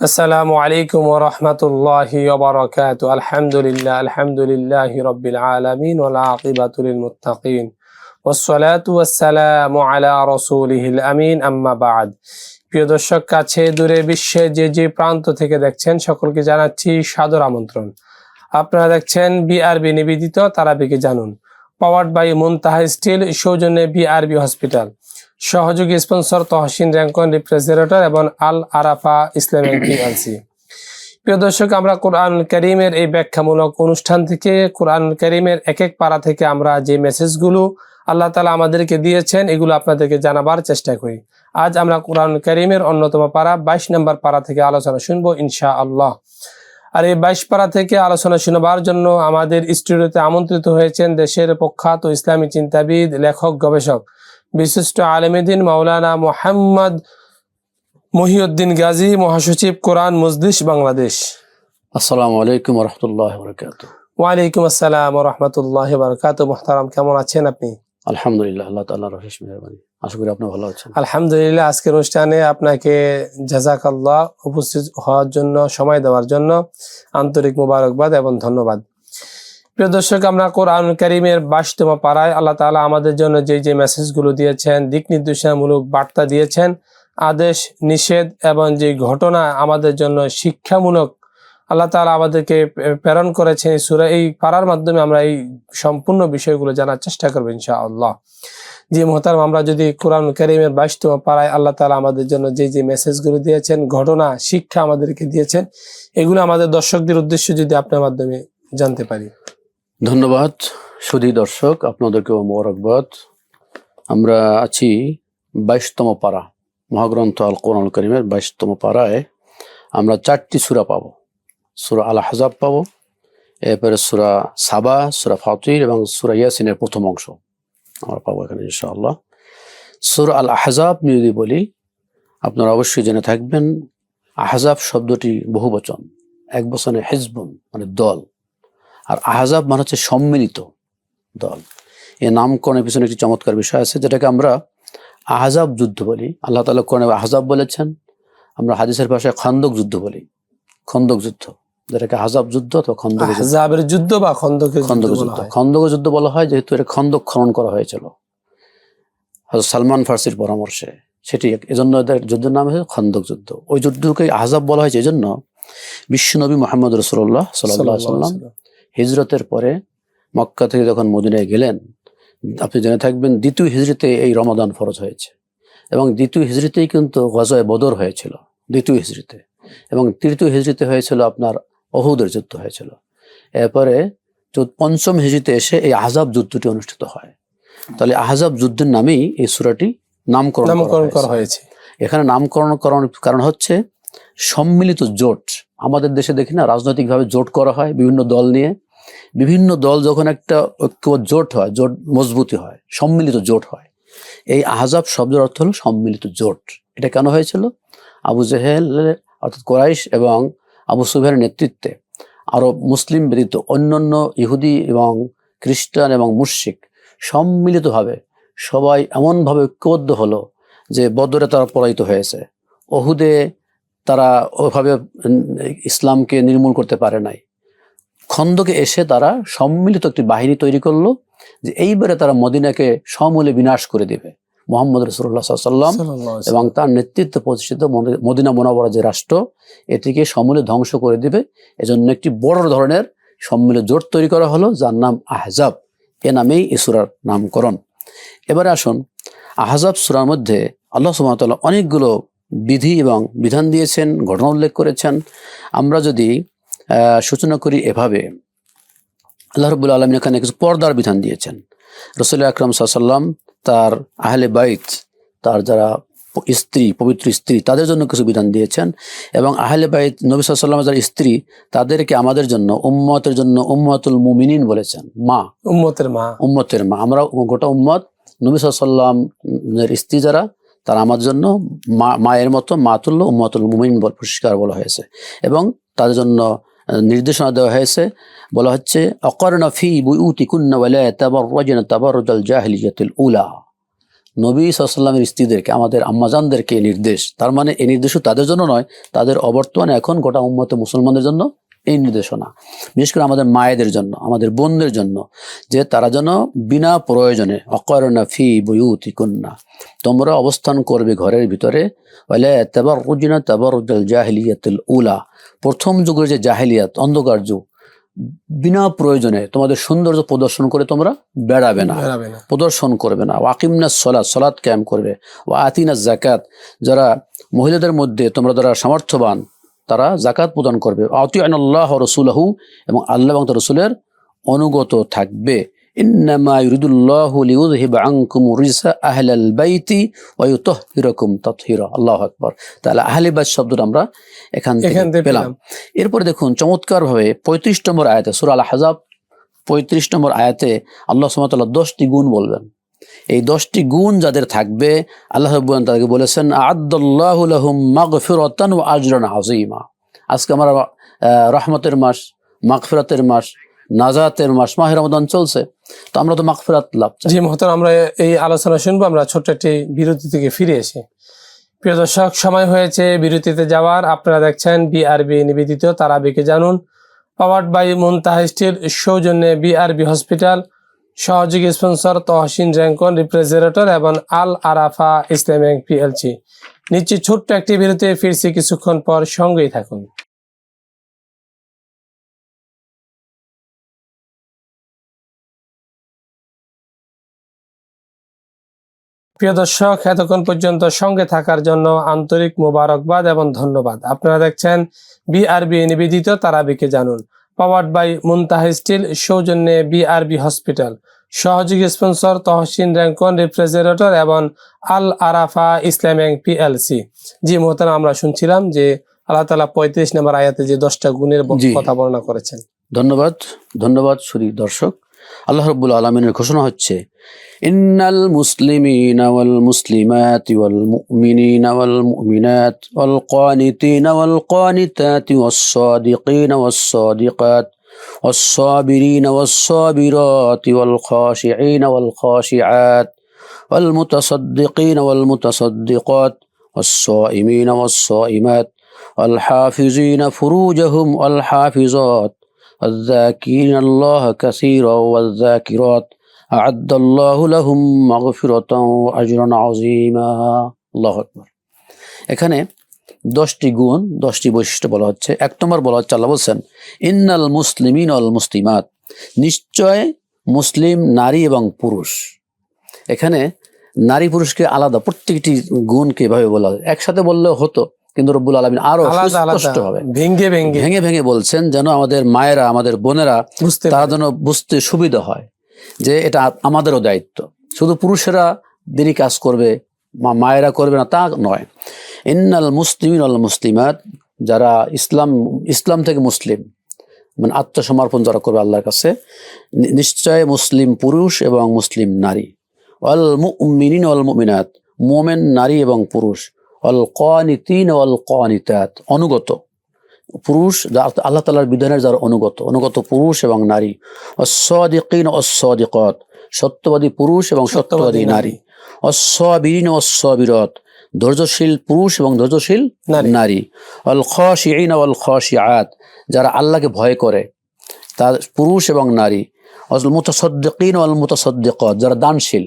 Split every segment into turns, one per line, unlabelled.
আসসালামু আলাইকুম ওরহমতুল্লাহি ওবরাকাত আলহামদুলিল্লাহ আলহামদুলিল্লাহ রব্বিল আলমিন ওলাকিবাতুল মুতাকিন ওসলাতু আসসালামু আলা রসুলহিল আমিন। আম্মা বাদ। প্রিয় দর্শক, কাছে দূরে বিশ্বে যে যে প্রান্ত থেকে দেখছেন, সকলকে জানাচ্ছি সাদর আমন্ত্রণ। আপনারা দেখছেন বিআরবি নিবেদিত তারাবিকে জানুন। পাওয়ার্ড বাই মুনতাহা স্টিল, সৌজন্যে বিআরবি হসপিটাল। সহযোগী স্পন্সর তহসিন র্যাঙ্কন রিপ্রেজেন্টেটর এবং আল আরাফা ইসলামিক পিএলসি প্রিয় দর্শক আমরা কোরআন করিমের এই ব্যাখ্যামূলক অনুষ্ঠান থেকে কোরআন করিমের এক এক পারা থেকে আমরা যে মেসেজগুলো আল্লাহ তালা আমাদেরকে দিয়েছেন এগুলো আপনাদেরকে জানাবার চেষ্টা করি। আজ আমরা কোরআন করিমের অন্যতম পারা বাইশ নম্বর পারা থেকে আলোচনা শুনব ইনশা আল্লাহ আর এই বাইশ পারা থেকে আলোচনা শুনবার জন্য আমাদের স্টুডিওতে আমন্ত্রিত হয়েছেন দেশের প্রখ্যাত ইসলামী চিন্তাবিদ লেখক গবেষক বিশিষ্ট আলেমেদিন মাওলানা মোহাম্মদ মহিউদ্দিন গাজী মহাসচিব কোরআন মজলিস বাংলাদেশ।
আসসালামু আলাইকুম রহমতুল্লাহ বরকাত
ওয়ালাইকুম আসসালাম রহমতুল্লাহ বারকাত মোহতারাম কেমন আছেন আপনি?
আলহামদুলিল্লাহ আল্লাহ তাল্লাহ রহিস মেহরবানি। আশা করি আপনি ভালো আছেন।
আলহামদুলিল্লাহ আজকের অনুষ্ঠানে আপনাকে জাজাকাল্লাহ উপস্থিত হওয়ার জন্য সময় দেওয়ার জন্য আন্তরিক মোবারকবাদ এবং ধন্যবাদ। প্রিয় দর্শক, আমরা কোরআন করিমের বাইশতম পাড়ায় আল্লাহ তাআলা আমাদের জন্য যে যে মেসেজগুলো দিয়েছেন, দিক নির্দেশনামূলক বার্তা দিয়েছেন, আদেশ, নিষেধ এবং যে ঘটনা আমাদের জন্য শিক্ষামূলক আল্লাহ তাআলা আমাদেরকে প্রেরণ করেছেন সূরা, এই পাড়ার মাধ্যমে আমরা এই সম্পূর্ণ বিষয়গুলো জানার চেষ্টা করব ইনশাআল্লাহ। যে মোহতারাম, আমরা যদি কোরআন করিমের বাইশতম পাড়ায় আল্লাহ তাআলা আমাদের জন্য যে যে মেসেজগুলো দিয়েছেন, ঘটনা, শিক্ষা আমাদেরকে দিয়েছেন, এগুলো আমাদের দর্শকদের উদ্দেশ্যে যদি আপনার মাধ্যমে জানতে পারি।
ধন্যবাদ, সুধী দর্শক, আপনাদেরকেও মোবারকবাদ। আমরা আছি বাইশতম পাড়া, মহাগ্রন্থ আল কোরআন করিমের বাইশতম পাড়ায়। আমরা চারটি সুরা পাবো, সুরা আল হাজাব পাবো, এরপরে সুরা সাবা, সুরা ফাতির এবং সুরা ইয়াসিনের প্রথম অংশ আমরা পাবো এখানে, ইনশাআল্লাহ। সুর আল আহজাব যদি বলি, আপনারা অবশ্যই জেনে থাকবেন, আহজাব শব্দটি বহু বচন এক বচনে হেজবুন মানে দল। আর আহজাব মানে হচ্ছে সম্মিলিত দল। এই নামকরণের পিছনে একটি চমৎকার বিষয় আছে যেটাকে আমরা আহজাব যুদ্ধ বলি। আল্লাহ তালা কোরআনে আহজাব বলেছেন আমরা হাদিসের ভাষায় খন্দক যুদ্ধ বলি। খন্দক যুদ্ধ যেটাকে আহজাব যুদ্ধ অথবা খন্দক
আহজাবের যুদ্ধ বা খন্দকের
খন্দক
যুদ্ধ।
খন্দক যুদ্ধ বলা হয় যেহেতু এটা খন্দক খনন করা হয়েছিল। সালমান ফার্সির পরামর্শে সেটি এজন্য এদের যুদ্ধের নাম হয়েছে খন্দক যুদ্ধ। ওই যুদ্ধকে আহজাব বলা হয়েছে এজন্য বিশ্বনবী মোহাম্মদ রসুল্লাহ সাল্লাহ সাল্লাম। হিজরতের পরে মক্কা থেকে যখন মদিনায় গেলেন আপনি জেনে থাকবেন দ্বিতীয় হিজরিতে এই রমাদান ফরজ হয়েছে। এবং দ্বিতীয় হিজরিতেই কিন্তু গজয় বদর হয়েছিল দ্বিতীয় হিজরিতে। এবং তৃতীয় হিজরিতে হয়েছিল আপনার অহুদের যুদ্ধ হয়েছিল। এরপরে পঞ্চম হিজরিতে এসে এই আহজাব যুদ্ধটি অনুষ্ঠিত হয়। তাহলে আহজাব যুদ্ধের নামেই এই সুরাটি নামকরণ করা
নামকরণ করা
হয়েছে।
হয়েছে।
এখানে নামকরণ করার কারণ হচ্ছে সম্মিলিত জোট। আমাদের দেশে দেখি না রাজনৈতিকভাবে জোট করা হয় বিভিন্ন দল নিয়ে। বিভিন্ন দল যখন একটা ঐক্য জোট হয়, জোট মজবুতি হয়, সম্মিলিত জোট হয়, এই আহজাব শব্দের অর্থ হলো সম্মিলিত জোট। এটা কেন হয়েছিল? আবু জেহেল অর্থাৎ কোরাইশ এবং আবু সুবের নেতৃত্বে আরব মুসলিম ব্যতীত অন্যান্য ইহুদি এবং খ্রিস্টান এবং মুশিক সম্মিলিতভাবে সবাই এমনভাবে ঐক্যবদ্ধ হলো যে বদরে তারা পরাজিত হয়েছে। অহুদে তারা ওভাবে ইসলামকে নির্মূল করতে পারে নাই। খন্দকে এসে তারা সম্মিলিত একটি বাহিনী তৈরি করল যে এইবারে তারা মদিনাকে সমূলে বিনাশ করে দিবে। মোহাম্মদ রসুল্লাহ সাল্লাম এবং তার নেতৃত্বে প্রতিষ্ঠিত মদিনা মোনাবরা যে রাষ্ট্র এটিকে সমূলে ধ্বংস করে দিবে। এজন্য একটি বড় ধরনের সম্মিলিত জোট তৈরি করা হলো যার নাম আহজাব। এ নামেই ইসুরার নামকরণ। এবারে আসুন আহজাব সুরার মধ্যে আল্লাহ সুমতাল্লাহ অনেকগুলো বিধি এবং বিধান দিয়েছেন ঘটনা উল্লেখ করেছেন। আমরা যদি সূচনা করি এভাবে। আল্লাহ রবুল আলমিন এখানে কিছু পর্দার বিধান দিয়েছেন। রসুল আকরম সাল্লাম তার আহলে বাইত তার যারা স্ত্রী পবিত্র স্ত্রী তাদের জন্য কিছু বিধান দিয়েছেন এবং আহলে বাইত নবী সাল্লামের যারা স্ত্রী তাদেরকে আমাদের জন্য উম্মতের জন্য উম্মতুল মুমিনিন বলেছেন। মা।
উম্মতের মা।
উম্মতের মা। আমরা গোটা উম্মত নবী সাল্লাম স্ত্রী যারা তারা আমার জন্য মা মায়ের মতো মাতুল্য উম্মতুল মুমিন পুরস্কার বলা হয়েছে। এবং তাদের জন্য নির্দেশনা দেওয়া হয়েছে। বলা হচ্ছে, অকর্ণ ফি বুইউতি কুন্না ওয়ালা তাবাররাজনা তাবাররুজাল জাহিলিয়াতিল উলা। নবী সাল্লামের স্ত্রীদেরকে, আমাদের আম্মাজানদেরকে নির্দেশ। তার মানে এই নির্দেশও তাদের জন্য নয়, তাদের অবর্তমানে এখন গোটা উম্মতে মুসলমানদের জন্য এই নির্দেশনা। বিশেষ করে আমাদের মায়েদের জন্য, আমাদের বোনদের জন্য, যে তারা যেন বিনা প্রয়োজনে, অকরণা ফি বইউতি কন্যা তোমরা অবস্থান করবে ঘরের ভিতরে বলে তেবার রুজিনা তেবার জাহিলিয়াতুল উলা। প্রথম যুগের যে জাহিলিয়াত অন্ধকার যুগ বিনা প্রয়োজনে তোমাদের সৌন্দর্য প্রদর্শন করে তোমরা বেড়াবে না। প্রদর্শন করবে না। ওয়াকিমনা সলাৎ সলাৎ ক্যাম্প করবে। ও আতিনা জাকাত যারা মহিলাদের মধ্যে তোমরা যারা সামর্থ্যবান তারা জাকাত প্রদান করবে। আতি আল্লাহ রসুলাহু এবং আল্লাহ এবং রসুলের অনুগত থাকবে। ইন্নামা ইউরিদুল্লাহু লিউযহিবা আনকুম রিজসা আহলাল বাইতি ওয়া ইউতাহহিরাকুম তাতহীরা আল্লাহু আকবার তাহলে আহলে বাইত শব্দটা আমরা এখান থেকে পেলাম। এরপরে দেখুন চমৎকারভাবে পঁয়ত্রিশ নম্বর আয়াতে সুরা আল হাজাব পঁয়ত্রিশ নম্বর আয়াতে আল্লাহ সুমতাল্লাহ দশটি গুণ বলবেন। এই দশটি গুণ যাদের থাকবে আল্লাহ রব্বুল তাদেরকে বলেছেন আদাল্লাহ লাহুম মাগফিরাতান ওয়া আজরান আযীমা। আজকে আমরা রহমতের মাস মাগফিরাতের মাস নাজাতের মাস, মাহে রমাদান চলছে, তো আমরা তো মাগফিরাত লাভ চাই।
জি আমরা এই আলোচনা শুনব, আমরা ছোট্ট একটি বিরতি থেকে ফিরে এসে। প্রিয় দর্শক, সময় হয়েছে বিরতিতে যাওয়ার। আপনারা দেখছেন বিআরবি নিবেদিত তারাবিকে জানুন। পাওয়ার্ড বাই মুনতাহিস্টির সৌজন্যে বিআরবি হসপিটাল, সহযোগী স্পন্সর তহসিন র্যাঙ্কন রিপ্রেজেন্টেটর এবং আল আরাফা ইসলামিক পিএলসি নিশ্চিত ছোট্ট একটি বিরতি ফিরছি, কিছুক্ষণ পর সঙ্গেই থাকুন। প্রিয় দর্শক এতক্ষণ পর্যন্ত সঙ্গে থাকার জন্য আন্তরিক মোবারকবাদ এবং ধন্যবাদ। আপনারা দেখছেন বিআরবি নিবেদিত তারাবিকে জানুন পাওয়ার্ড বাই মুনতাহ স্টিল সৌজন্যে বিআরবি হসপিটাল সহযোগী স্পন্সর তহসিন র্যাঙ্কন রেফ্রিজারেটর এবং আল আরাফা ইসলামিক পিএলসি জি মোহতারাম আমরা শুনছিলাম যে আল্লাহ তালা পঁয়ত্রিশ নম্বর আয়াতে যে দশটা গুণের কথা বর্ণনা করেছেন।
ধন্যবাদ ধন্যবাদ সুরি দর্শক। আল্লাহ রব্বুল আলমিনের ঘোষণা হচ্ছে ইন্নাল মুসলিমিন ওয়াল মুসলিমাত ওয়াল মুমিনিন ওয়াল মুমিনাত ওয়াল قانتين والقانتات والصادقين والصادقات والصابرين والصابرات والخاشعين والخاشعات والمتصدقين والمتصدقات والصائمين والصائمات والحافظين فروجهم والحافظات والذاكرين الله كثيرا والذاكرات أعد الله لهم مغفرة وأجرا عظيما الله أكبر এখানে দশটি গুণ দশটি বৈশিষ্ট্য বলা হচ্ছে এক নম্বর বলা হচ্ছে আল্লাহ বলছেন ইন্নাল মুসলিমিন অল মুসলিমাত নিশ্চয় মুসলিম নারী এবং পুরুষ এখানে নারী পুরুষকে আলাদা প্রত্যেকটি গুণকে এভাবে বলা হয় একসাথে বললেও হতো কিন্তু রব্বুল আলমিন আরও
আলাদা
হবে।
ভেঙ্গে ভেঙে
ভেঙে ভেঙে বলছেন যেন আমাদের মায়েরা আমাদের বোনেরা তারা যেন বুঝতে সুবিধা হয় যে এটা আমাদেরও দায়িত্ব। শুধু পুরুষেরা দেরি কাজ করবে মায়েরা করবে না তা নয়। ইন্নাল মুসলিমিন আল মুসলিমাত যারা ইসলাম ইসলাম থেকে মুসলিম মানে আত্মসমর্পণ যারা করবে আল্লাহর কাছে নিশ্চয় মুসলিম পুরুষ এবং মুসলিম নারী। অল মুমিনিন অল মুমিনাত মোমেন নারী এবং পুরুষ। অল কানিতিন অল কানিতাত অনুগত। পুরুষ আল্লাহ তালার বিধানের যারা অনুগত। অনুগত পুরুষ এবং নারী। অস্বাদিকিন অস্বাদিকত সত্যবাদী পুরুষ এবং সত্যবাদী নারী। অস্বাবীন অস্বাবিরত ধৈর্যশীল পুরুষ এবং ধৈর্যশীল
নারী।
অল খাশিঈন অল খাশিআত যারা আল্লাহকে ভয় করে তার পুরুষ এবং নারী। অল মুতাসাদ্দিকিন অল মুতাসাদ্দিকত যারা দানশীল।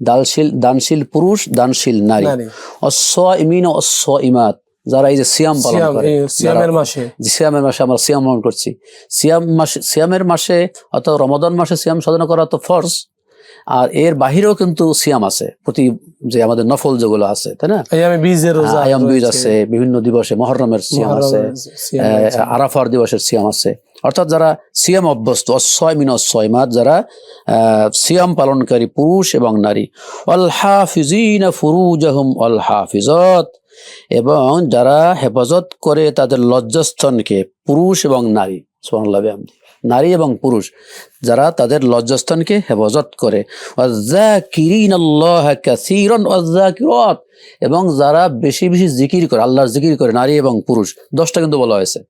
দানশীল দানশীল পুরুষ দানশীল নারী।
ইমিন
অস্বাইমিন অস্বাইমাত যারা এই যে সিয়াম পালন করে।
সিয়ামের মাসে।
সিয়ামের মাসে আমরা সিয়াম পালন করছি। সিয়াম মাসে সিয়ামের মাসে অর্থাৎ রমাদান মাসে সিয়াম সাধনা করা তো ফরজ। আর এর বাহিরেও কিন্তু সিয়াম আছে প্রতি যে আমাদের নফল যেগুলো আছে তাই না
আমি
আয়াম বীজ আছে বিভিন্ন দিবসে মহরমের সিয়াম আছে। আরাফার দিবসের সিয়াম আছে অর্থাৎ যারা সিয়াম অভ্যস্ত অশ্বয় মিন অশ্বয়মাত যারা সিয়াম পালনকারী পুরুষ এবং নারী অল হাফিজিন ফুরুজাহুম অল হাফিজত এবং যারা হেফাজত করে তাদের লজ্জাস্থানকে পুরুষ এবং নারী সুবহানাল্লাহ বিহামদি। নারী এবং পুরুষ, যারা তাদের লজ্জাস্থানকে হেফাজত করে। এবং যারা বেশি বেশি জিকির করে, আল্লাহর জিকির করে, নারী এবং পুরুষ। দশটা কিন্তু বলা হয়েছে।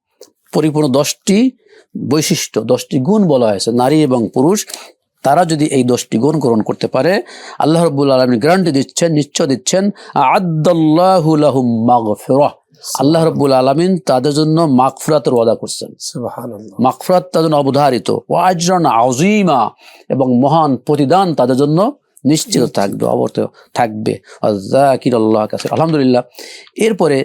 পরিপূর্ণ দশটি বৈশিষ্ট্য, দশটি গুণ বলা হয়েছে। নারী এবং পুরুষ, তারা যদি এই দশটি গুণ গ্রহণ করতে পারে, আল্লাহ রব্বুল আলমী গ্যারান্টি দিচ্ছেন, নিশ্চয় দিচ্ছেন আদাল্লাহু লাহুম মাগফিরাহ। আল্লাহ রব্বুল আলমিন তাদের জন্য মাকফুরাতের ওয়াদা করছেন। মাকফুরাত তাদের জন্য অবধারিত। ও আজিমা এবং মহান প্রতিদান তাদের জন্য নিশ্চিত থাকবে অবর্ত থাকবে। আল্লাহ কাছে আলহামদুলিল্লাহ। এরপরে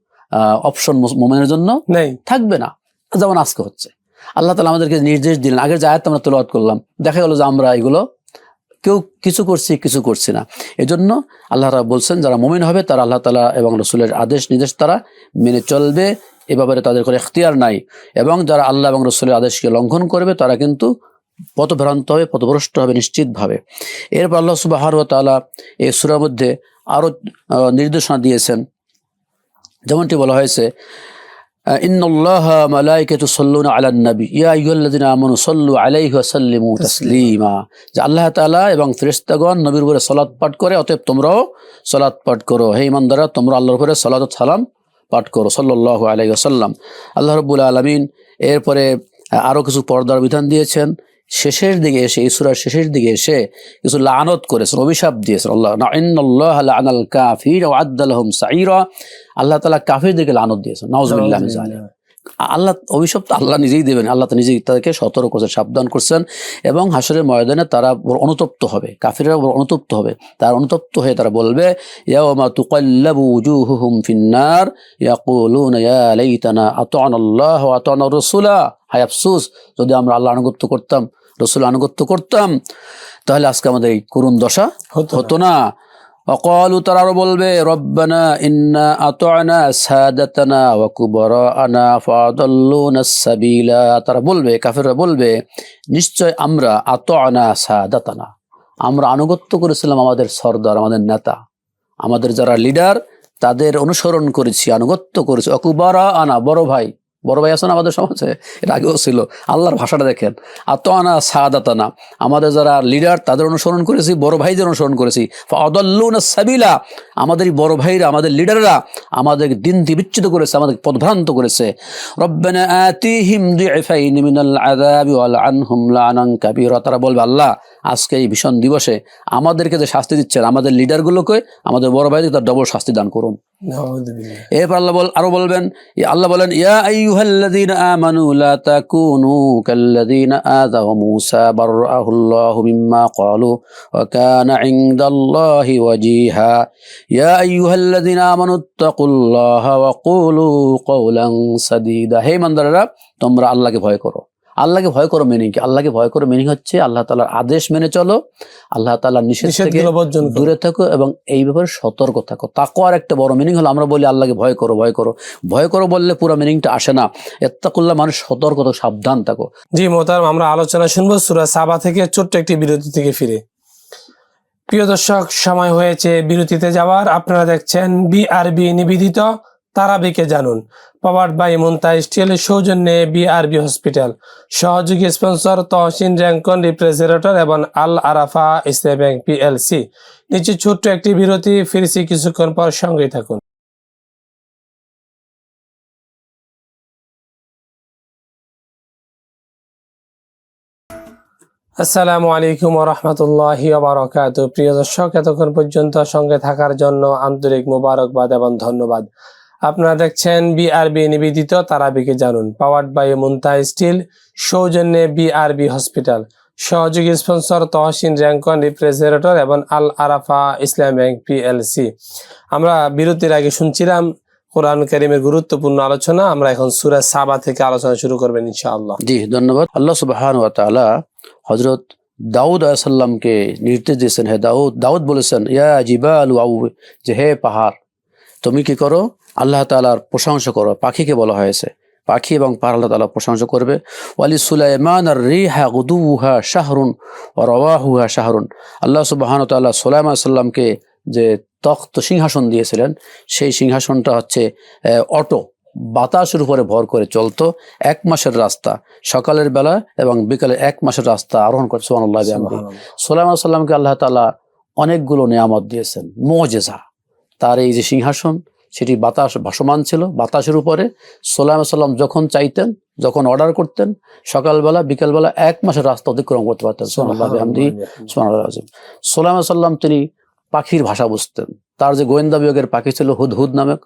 অপশন মোমেনের জন্য থাকবে না। যেমন আজকে হচ্ছে। আল্লাহ তালা আমাদেরকে নির্দেশ দিলেন। আগের যে আয়াত আমরা তলবাদ করলাম দেখা গেল যে আমরা এগুলো কেউ কিছু করছি কিছু করছি না। এজন্য আল্লাহ তালা বলছেন যারা মমিন হবে তারা আল্লাহ তালা এবং রসুলের আদেশ নির্দেশ তারা মেনে চলবে। এ ব্যাপারে তাদের কোনো এখতিয়ার নাই। এবং যারা আল্লাহ এবং রসুলের আদেশকে লঙ্ঘন করবে তারা কিন্তু পথভ্রান্ত হবে পথভ্রষ্ট হবে নিশ্চিতভাবে। এরপর আল্লাহ সুবাহ তালা এই সুরার মধ্যে আরও নির্দেশনা দিয়েছেন। যেমনটি বলা হয়েছে ইন্নাল্লাহ মালাইকাতু সাল্লুনা নবী। ইয়া সাল্লু আলাইহি আল্লাহ তাআলা এবং নবীর উপরে পাঠ করে, অতএব তোমরাও পাঠ করো। হে তোমরা আল্লাহর সালাম পাঠ করো আল্লাহ এরপরে আরও কিছু পর্দার বিধান দিয়েছেন। শেষের দিকে এসে এই সূরার শেষের দিকে এসে কিছু লানত করেছেন অভিশাপ দিয়েছেন। আল্লাহ ইন্নাল্লাহ কাফির সাইরা আল্লাহ কাফিরদেরকে লানত দিয়েছেন। যালিক। আল্লাহ অভিশপ্ত আল্লাহ নিজেই দেবেন। আল্লাহ তো নিজেই তাদেরকে সতর্ক করছেন সাবধান করছেন এবং হাসরের ময়দানে তারা অনুতপ্ত হবে। কাফিররা বড় অনুতপ্ত হবে। তারা অনুতপ্ত হয়ে তারা বলবে ইয়াওমা তুকাল্লাবু উজুহুহুম ফিন্নার। ইয়াকুলুনা ইয়া লাইতানা আতা'না আল্লাহ ওয়া আতা'না রাসূলা। হায় আফসোস যদি আমরা আল্লাহ আনুগত্য করতাম রসুল আনুগত্য করতাম তাহলে আজকে আমাদের এই করুণ দশা
হতো
না। অকল তারা আরও বলবে রব্বানা ইন্না আতআনা সাদাতানা ওয়া কুবরাআনা ফাদাল্লুনা সাবিলা। তারা বলবে কাফেররা বলবে নিশ্চয় আমরা আতআনা সাদাতানা। আমরা আনুগত্য করেছিলাম আমাদের সর্দার আমাদের নেতা। আমাদের যারা লিডার তাদের অনুসরণ করেছি আনুগত্য করেছি। অকুবারা আনা বড় ভাই বড় ভাই আছে না আমাদের সমাজে? এটা আগেও ছিল। আল্লাহর ভাষাটা দেখেন। আতআনা সাদাতানা। আমাদের যারা লিডার তাদের অনুসরণ করেছি, বড় ভাইদের অনুসরণ করেছি। সাবিলা। আমাদের বড় ভাইরা, আমাদের লিডাররা আমাদের দিন বিচ্ছিত করেছে আমাদের পদভ্রান্ত করেছে। তারা বলবে, আল্লাহ, আজকে এই ভীষণ দিবসে আমাদেরকে যে শাস্তি দিচ্ছেন, আমাদের লিডারগুলোকে আমাদের বড় ভাইদের তার ডবল শাস্তি দান করুন। এরপর আল্লাহ বল আরও বলবেন আল্লাহ বলেন, ইয়া আইয়ুহাল্লাযীনা আমানু লা তাকুনু কাল্লাযীনা আযাউ মূসা বাররাহুল্লাহু মিম্মা ক্বালু ওয়া কানা ইনদাল্লাহি ওয়াজিহা। ইয়া আইয়ুহাল্লাযীনা আমানু তাকুল্লাহা ওয়া কুলু কওলান সাদীদা। হে ইমানদাররা, তোমরা আল্লাহকে ভয় করো। আল্লাহকে ভয় করো মিনিং কি? আল্লাহকে ভয় করো মিনিং হচ্ছে আল্লাহ তালার আদেশ মেনে চলো আল্লাহ তাআলার নিষেধ থেকে। দূরে থাকো এবং এই ব্যাপারে সতর্ক থাকো। তাকওয়ার একটা বড় মিনিং হলো আমরা বলি আল্লাহকে ভয় করো ভয় করো। ভয় করো বললে পুরো মিনিংটা আসে না। এত্তাকুল্লাহ মানুষ সতর্ক থাকো সাবধান থাকো।
জি মোহতারাম আমরা আলোচনা শুনব সুরা সাবা থেকে ছোট্ট একটি বিরতি থেকে ফিরে। প্রিয় দর্শক সময় হয়েছে বিরতিতে যাওয়ার। আপনারা দেখছেন বিআরবি নিবেদিত তারাবিকে জানুন। পাওয়ার্ড বাই মুন্তা স্টিল, সৌজন্যে বিআরবি হসপিটাল। সহযোগী স্পন্সর তহসিন র্যাঙ্কন, রিপ্রেজেন্টেটর এবং আল আরাফা ইসলাম ব্যাংক পিএলসি। নিচে ছোট্ট একটি বিরতি, ফিরছি কিছুক্ষণ পর সঙ্গেই থাকুন। আসসালামু আলাইকুম রহমতুল্লাহি বারকাত প্রিয় দর্শক, এতক্ষণ পর্যন্ত সঙ্গে থাকার জন্য আন্তরিক মোবারকবাদ এবং ধন্যবাদ। আপনারা দেখছেন বিআরবি নিবেদিত তারাবিকে জানুন পাওয়ার্ড বাই মুন্তা স্টিল, সৌজন্যে বিআরবি হসপিটাল সহযোগী স্পন্সর তহসিন র্যাঙ্কন রিপ্রেজেন্টেটর এবং আল আরাফা ইসলাম ব্যাংক পিএলসি আমরা বিরতির আগে শুনছিলাম কোরআন কারিমের গুরুত্বপূর্ণ আলোচনা, আমরা এখন সুরা সাবা থেকে আলোচনা শুরু করবেন ইনশাআল্লাহ।
জি, ধন্যবাদ। আল্লাহ সুবহান ওয়া তাআলা হযরত দাউদ আলাইহিসসালামকে নির্দেশ দিয়েছেন, হে দাউদ দাউদ বলেছেন, ইয়া জিবালু আউ যে হে পাহাড়, তুমি কি করো? আল্লাহ তাআলার প্রশংসা করো। পাখিকে বলা হয়েছে। পাখি এবং পাহাড় আল্লাহ তালা প্রশংসা করবে। ওয়ালি সুলাইমান আর রিহা গুদুহা শাহরুন ও রওয়াহুহা শাহরুন। আল্লাহ সুবাহান তাল্লাহ সুলাইমান সাল্লামকে যে তখ্ত সিংহাসন দিয়েছিলেন সেই সিংহাসনটা হচ্ছে অটো। বাতাসের উপরে ভর করে চলতো। এক মাসের রাস্তা। সকালের বেলা এবং বিকালে এক মাসের রাস্তা আরোহণ করে। সোহানুল্লাহ। সোলাইমান সাল্লামকে আল্লাহ তালা অনেকগুলো নিয়ামত দিয়েছেন। মজেজা। তার এই যে সিংহাসন সেটি বাতাস ভাসমান ছিল বাতাসের উপরে সোলাইমান সাল্লাম যখন চাইতেন যখন অর্ডার করতেন সকালবেলা বিকালবেলা এক মাসের রাস্তা অতিক্রম করতে পারতেন। বিহামদিহি সুবহানাল্লাহ সাল্লাম তিনি পাখির ভাষা বুঝতেন। তার যে গোয়েন্দা বিভাগের পাখি ছিল হুদহুদ নামক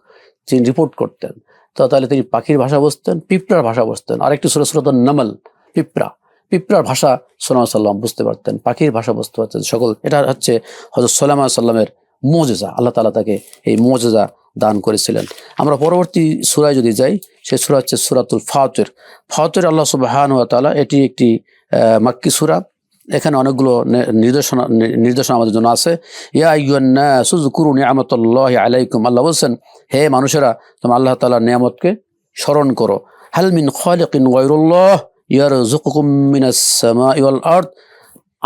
তিনি রিপোর্ট করতেন। তো তাহলে তিনি পাখির ভাষা বুঝতেন পিঁপড়ার ভাষা বুঝতেন। আরেকটি ছোট ছোট নামাল পিঁপড়া পিঁপড়ার ভাষা সোলাম সাল্লাম বুঝতে পারতেন পাখির ভাষা বুঝতে পারতেন সকল। এটা হচ্ছে হজরত সোলামা সাল্লামের মোজেজা। আল্লাহ তালা তাকে এই মোজেজা দান করেছিলেন। আমরা পরবর্তী সুরায় যদি যাই, সেই সুরা হচ্ছে সুরাতুল ফাতের। ফাতের আল্লাহ সুবাহান তালা এটি একটি মাক্কি সুরা। এখানে অনেকগুলো নির্দেশনা নির্দেশনা আমাদের জন্য আছে। ইয়া আইয়ুন্না সুজকুরু নিয়ামতুল্লাহ আলাইকুম। আল্লাহ বলছেন, হে মানুষেরা, তোমরা আল্লাহ তাআলার নিয়ামতকে স্মরণ করো। হাল মিন খালিকিন মিনাস সামাই ওয়াল আরদ।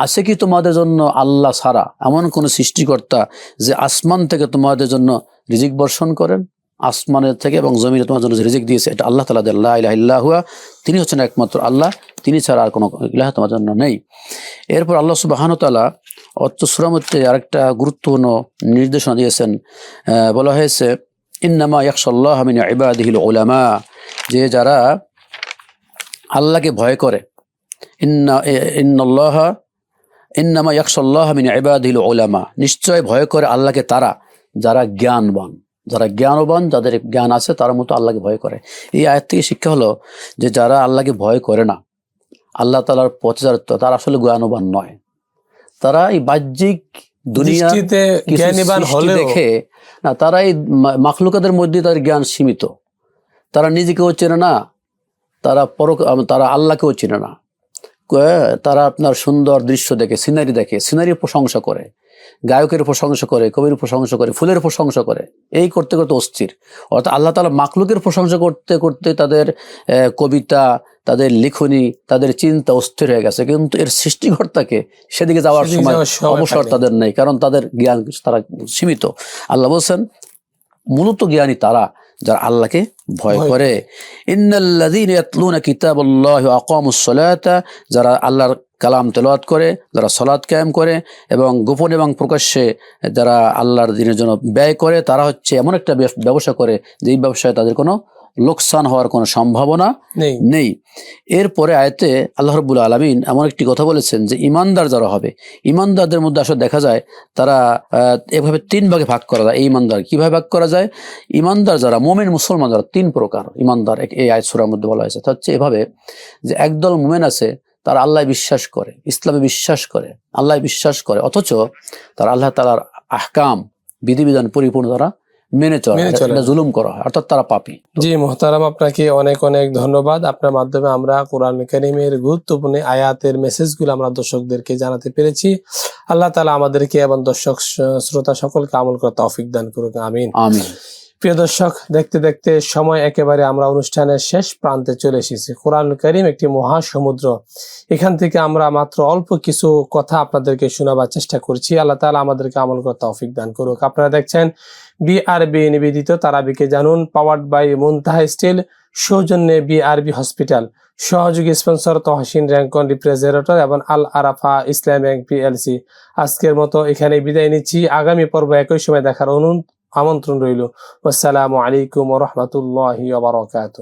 আছে কি তোমাদের জন্য আল্লাহ ছাড়া? এমন কোন সৃষ্টিকর্তা যে আসমান থেকে তোমাদের জন্য রিজিক বর্ষণ করেন? আসমানের থেকে এবং জমিনে তোমার জন্য রিজিক দিয়েছে, এটা আল্লাহ তালা আল্লাহ ইলাহা তিনি হচ্ছেন একমাত্র আল্লাহ, তিনি ছাড়া আর কোনো ইলাহ তোমার জন্য নেই। এরপর আল্লাহ সুবাহান তালা অর্থ সুরামতে আরেকটা গুরুত্বপূর্ণ নির্দেশনা দিয়েছেন বলা হয়েছে, ইন্নামা ইয়াকসাল্লাহ মিন ইবাদিহিল উলামা যে যারা আল্লাহকে ভয় করে, ইন্না ইন্নাল্লাহ ইন্নামা ইয়াকসাল্লাহ মিন ইবাদিহিল উলামা। নিশ্চয় ভয় করে আল্লাহকে তারা যারা জ্ঞানবান যারা জ্ঞানবান যাদের জ্ঞান আছে তার মতো আল্লাহকে ভয় করে। এই আয়াত থেকে শিক্ষা হলো যে যারা আল্লাহকে ভয় করে না আল্লাহ তালার পথে যারা তারা আসলে জ্ঞানবান নয়। তারা এই বাহ্যিক দুনিয়া
দৃষ্টিতে
কিছু
জ্ঞানীবান
সৃষ্টি দেখে না তারা এই মা- মাখলুকাতের মধ্যে তাদের জ্ঞান সীমিত। তারা নিজেকেও চেনে না তারা পর তারা আল্লাহকেও চেনে না। তারা আপনার সুন্দর দৃশ্য দেখে সিনারি দেখে সিনারির প্রশংসা করে গায়কের প্রশংসা করে কবির প্রশংসা করে ফুলের প্রশংসা করে এই করতে করতে অস্থির। অর্থাৎ আল্লাহ তালা মাকলুকের প্রশংসা করতে করতে তাদের কবিতা তাদের লিখনি তাদের চিন্তা অস্থির হয়ে গেছে। কিন্তু এর সৃষ্টিকর্তাকে সেদিকে যাওয়ার সময় অবসর তাদের নেই কারণ তাদের জ্ঞান তারা সীমিত। আল্লাহ বলছেন মূলত জ্ঞানী তারা যারা আল্লাহকে ভয় করে। ইন্নাল্লাযীনা যারা আল্লাহর কালাম তেলাওয়াত করে যারা সলাৎ কায়েম করে এবং গোপন এবং প্রকাশ্যে যারা আল্লাহর দিনের জন্য ব্যয় করে তারা হচ্ছে এমন একটা ব্যব- ব্যবসা করে যেই ব্যবসায় তাদের কোনো লোকসান হওয়ার কোনো সম্ভাবনা
নেই।
এরপরে আয়তে আল্লাহ রবুল আলমিন এমন একটি কথা বলেছেন যে ইমানদার যারা হবে ইমানদারদের মধ্যে আসলে দেখা যায় তারা এভাবে তিন ভাগে ভাগ করা যায়। এই ইমানদার কীভাবে ভাগ করা যায়? ইমানদার যারা মোমেন মুসলমান যারা তিন প্রকার ইমানদার এক- এই আয় সুরার মধ্যে বলা হয়েছে। তা হচ্ছে এভাবে যে একদল মোমেন আছে তারা আল্লাহ বিশ্বাস করে ইসলামে বিশ্বাস করে আল্লাহ বিশ্বাস করে অথচ তারা আল্লাহ তালার আহকাম বিধিবিধান পরিপূর্ণ তারা মেনে চলে এটা জুলুম করা হয়। অর্থাৎ তারা পাপী।
জি মোহতারাম আপনাকে অনেক অনেক ধন্যবাদ। আপনার মাধ্যমে আমরা কোরআন করিমের গুরুত্বপূর্ণ আয়াতের মেসেজগুলো আমরা দর্শকদেরকে জানাতে পেরেছি। আল্লাহ তালা আমাদেরকে এবং দর্শক শ্রোতা সকলকে আমল করা তৌফিক দান করুক। আমিন।
আমিন।
প্রিয় দর্শক, দেখতে দেখতে সময় একেবারে আমরা অনুষ্ঠানের শেষ প্রান্তে চলে এসেছি। কোরআন করিম একটি মহাসমুদ্র। এখান থেকে আমরা মাত্র অল্প কিছু কথা আপনাদেরকে শোনাবার চেষ্টা করছি। আল্লাহ তালা আমাদেরকে আমল করা তৌফিক দান করুক। আপনারা দেখছেন বিআরবি নিবেদিত তারাবিকে জানুন পাওয়ার্ড বাই মুনতাহা স্টিল, সৌজন্যে বিআরবি হসপিটাল সহযোগী স্পন্সর তহসিন র্যাঙ্কন, রিপ্রেজেন্টেটর এবং আল আরাফা ইসলাম ব্যাংক পিএলসি আজকের মতো এখানে বিদায় নিচ্ছি। আগামী পর্ব একই সময় দেখার অনু আমন্ত্রণ রইল। আসসালামু আলাইকুম রহমতুল্লাহ বারকাত